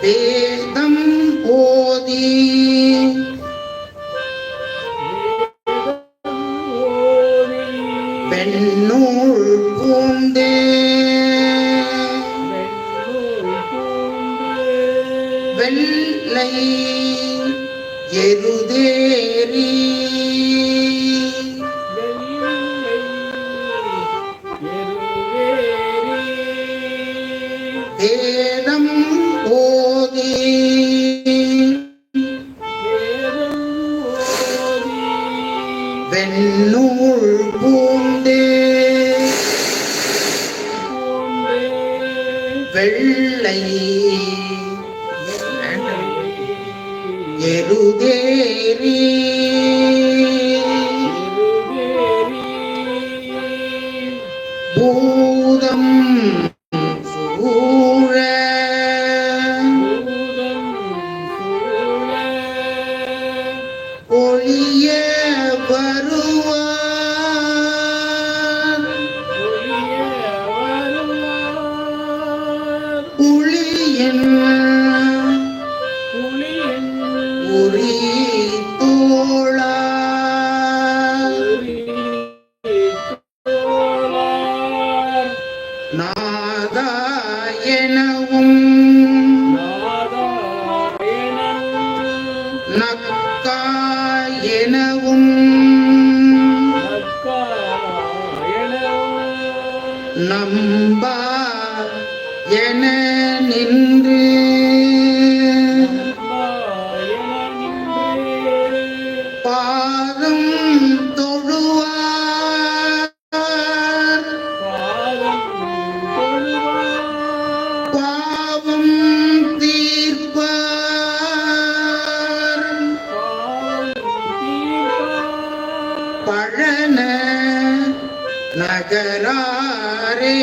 வேதம் ஓதி. பெண்ணூல் பூண்டு. வெள்ளை எருதேரி வேதம் வெண்ணூல் பூண்டே வெள்ளை எருதேரி பூதம் பூ நாதாயனவும் நக்காயனவும் நம்பா என நின்று பழன நகராரே.